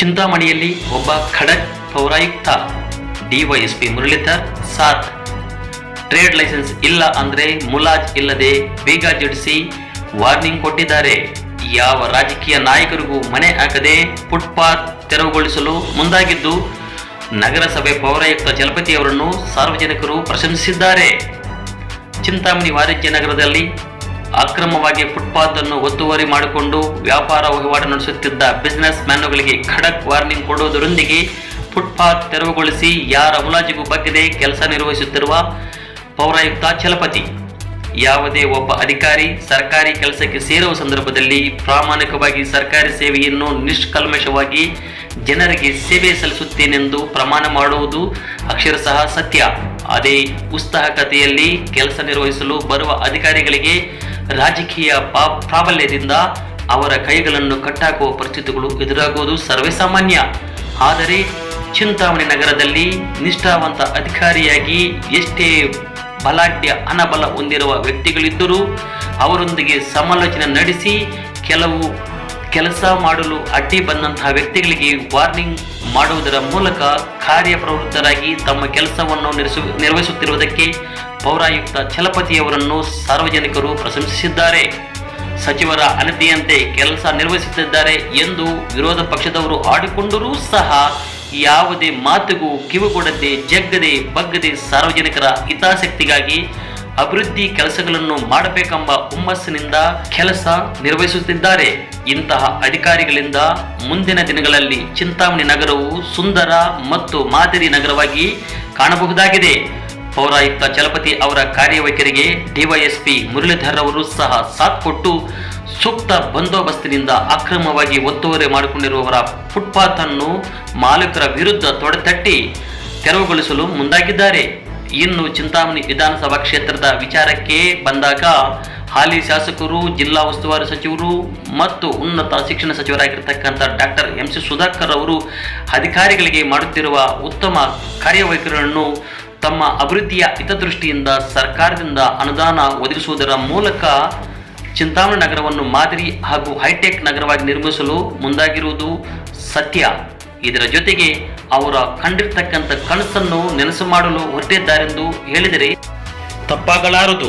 ಚಿಂತಾಮಣಿಯಲ್ಲಿ ಒಬ್ಬ ಖಡಕ್ ಪೌರಾಯುಕ್ತ ಡಿವೈಎಸ್ಪಿ ಮುರಳೀಧರ್ ಸಾಥ್. ಟ್ರೇಡ್ ಲೈಸೆನ್ಸ್ ಇಲ್ಲ ಅಂದ್ರೆ ಮುಲಾಜ್ ಇಲ್ಲದೆ ಬೀಗ ಜಡಿಸಿ ವಾರ್ನಿಂಗ್ ಕೊಟ್ಟಿದ್ದಾರೆ. ಯಾವ ರಾಜಕೀಯ ನಾಯಕರಿಗೂ ಮನೆ ಹಾಕದೆ ಫುಟ್ಪಾತ್ ತೆರವುಗೊಳಿಸಲು ಮುಂದಾಗಿದ್ದು, ನಗರಸಭೆ ಪೌರಾಯುಕ್ತ ಚಲಪತಿ ಅವರನ್ನು ಸಾರ್ವಜನಿಕರು ಪ್ರಶಂಸಿಸಿದ್ದಾರೆ. ಚಿಂತಾಮಣಿ ವಾಣಿಜ್ಯ ನಗರದಲ್ಲಿ ಅಕ್ರಮವಾಗಿ ಫುಟ್ಪಾತ್ ಅನ್ನು ಒತ್ತುವರಿ ಮಾಡಿಕೊಂಡು ವ್ಯಾಪಾರ ವಹಿವಾಟು ನಡೆಸುತ್ತಿದ್ದ ಬಿಸಿನೆಸ್ ಮ್ಯಾನ್ಗಳಿಗೆ ಖಡಕ್ ವಾರ್ನಿಂಗ್ ಕೊಡುವುದರೊಂದಿಗೆ ಫುಟ್ಪಾತ್ ತೆರವುಗೊಳಿಸಿ ಯಾರ ಮುಲಾಜಿಗೂ ಬಗ್ಗದೆ ಕೆಲಸ ನಿರ್ವಹಿಸುತ್ತಿರುವ ಪೌರಾಯುಕ್ತ ಚಲಪತಿ. ಯಾವುದೇ ಒಬ್ಬ ಅಧಿಕಾರಿ ಸರ್ಕಾರಿ ಕೆಲಸಕ್ಕೆ ಸೇರುವ ಸಂದರ್ಭದಲ್ಲಿ ಪ್ರಾಮಾಣಿಕವಾಗಿ ಸರ್ಕಾರಿ ಸೇವೆಯನ್ನು ನಿಷ್ಕಲ್ಮಶವಾಗಿ ಜನರಿಗೆ ಸೇವೆ ಸಲ್ಲಿಸುತ್ತೇನೆಂದು ಪ್ರಮಾಣ ಮಾಡುವುದು ಅಕ್ಷರಶಃ ಸತ್ಯ. ಅದೇ ಉತ್ಸಾಹಕತೆಯಲ್ಲಿ ಕೆಲಸ ನಿರ್ವಹಿಸಲು ಬರುವ ಅಧಿಕಾರಿಗಳಿಗೆ ರಾಜಕೀಯ ಪ್ರಾಬಲ್ಯದಿಂದ ಅವರ ಕೈಗಳನ್ನು ಕಟ್ಟಾಕುವ ಪರಿಸ್ಥಿತಿಗಳು ಎದುರಾಗುವುದು ಸರ್ವೇಸಾಮಾನ್ಯ. ಆದರೆ ಚಿಂತಾಮಣಿ ನಗರದಲ್ಲಿ ನಿಷ್ಠಾವಂತ ಅಧಿಕಾರಿಯಾಗಿ ಎಷ್ಟೇ ಬಲಾಢ್ಯ ಅನಬಲ ಹೊಂದಿರುವ ವ್ಯಕ್ತಿಗಳಿದ್ದರೂ ಅವರೊಂದಿಗೆ ಸಮಾಲೋಚನೆ ನಡೆಸಿ ಕೆಲವು ಕೆಲಸ ಮಾಡಲು ಅಡ್ಡಿ ಬಂದಂತಹ ವ್ಯಕ್ತಿಗಳಿಗೆ ವಾರ್ನಿಂಗ್ ಮಾಡುವುದರ ಮೂಲಕ ಕಾರ್ಯಪ್ರವೃತ್ತರಾಗಿ ತಮ್ಮ ಕೆಲಸವನ್ನು ನಿರ್ವಹಿಸುತ್ತಿರುವುದಕ್ಕೆ ಪೌರಾಯುಕ್ತ ಛಲಪತಿಯವರನ್ನು ಸಾರ್ವಜನಿಕರು ಪ್ರಶಂಸಿಸಿದ್ದಾರೆ. ಸಚಿವರ ಅನತಿಯಂತೆ ಕೆಲಸ ನಿರ್ವಹಿಸುತ್ತಿದ್ದಾರೆ ಎಂದು ವಿರೋಧ ಪಕ್ಷದವರು ಆಡಿಕೊಂಡರೂ ಸಹ ಯಾವುದೇ ಮಾತಿಗೂ ಕಿವಿಗೊಡದೆ ಜಗ್ಗದೆ ಬಗ್ಗದೆ ಸಾರ್ವಜನಿಕರ ಹಿತಾಸಕ್ತಿಗಾಗಿ ಅಭಿವೃದ್ಧಿ ಕೆಲಸಗಳನ್ನು ಮಾಡಬೇಕೆಂಬ ಹುಮ್ಮಸ್ಸಿನಿಂದ ಕೆಲಸ ನಿರ್ವಹಿಸುತ್ತಿದ್ದಾರೆ. ಇಂತಹ ಅಧಿಕಾರಿಗಳಿಂದ ಮುಂದಿನ ದಿನಗಳಲ್ಲಿ ಚಿಂತಾಮಣಿ ನಗರವು ಸುಂದರ ಮತ್ತು ಮಾದರಿ ನಗರವಾಗಿ ಕಾಣಬಹುದಾಗಿದೆ. ಪೌರಾಯುಕ್ತ ಚಲಪತಿ ಅವರ ಕಾರ್ಯವೈಖರಿಗೆ ಡಿವೈಎಸ್ಪಿ ಮುರಳೀಧರ್ ಅವರು ಸಹ ಸಾಥ್ ಕೊಟ್ಟು ಸೂಕ್ತ ಬಂದೋಬಸ್ತಿನಿಂದ ಅಕ್ರಮವಾಗಿ ಒತ್ತುವರಿ ಮಾಡಿಕೊಂಡಿರುವವರ ಫುಟ್ಪಾತ್ ಅನ್ನು ಮಾಲೀಕರ ವಿರುದ್ಧ ತೊಡೆತಟ್ಟಿ ತೆರವುಗೊಳಿಸಲು ಮುಂದಾಗಿದ್ದಾರೆ. ಇನ್ನು ಚಿಂತಾಮಣಿ ವಿಧಾನಸಭಾ ಕ್ಷೇತ್ರದ ವಿಚಾರಕ್ಕೆ ಬಂದಾಗ ಹಾಲಿ ಶಾಸಕರು, ಜಿಲ್ಲಾ ಉಸ್ತುವಾರಿ ಸಚಿವರು ಮತ್ತು ಉನ್ನತ ಶಿಕ್ಷಣ ಸಚಿವರಾಗಿರ್ತಕ್ಕಂಥ ಡಾಕ್ಟರ್ ಎಂ ಸಿ ಸುಧಾಕರ್ ಅವರು ಅಧಿಕಾರಿಗಳಿಗೆ ಮಾಡುತ್ತಿರುವ ಉತ್ತಮ ಕಾರ್ಯವೈಖರಿಯನ್ನು ತಮ್ಮ ಅಭಿವೃದ್ಧಿಯ ಹಿತದೃಷ್ಟಿಯಿಂದ ಸರ್ಕಾರದಿಂದ ಅನುದಾನ ಒದಗಿಸುವುದರ ಮೂಲಕ ಚಿಂತಾಮಣಿ ನಗರವನ್ನು ಮಾದರಿ ಹಾಗೂ ಹೈಟೆಕ್ ನಗರವಾಗಿ ನಿರ್ಮಿಸಲು ಮುಂದಾಗಿರುವುದು ಸತ್ಯ. ಇದರ ಜೊತೆಗೆ ಅವರ ಕಂಡಿರ್ತಕ್ಕಂಥ ಕನಸನ್ನು ನೆನಸು ಮಾಡಲು ಹೊರಟಿದ್ದಾರೆಂದು ಹೇಳಿದರೆ ತಪ್ಪಾಗಲಾರದು.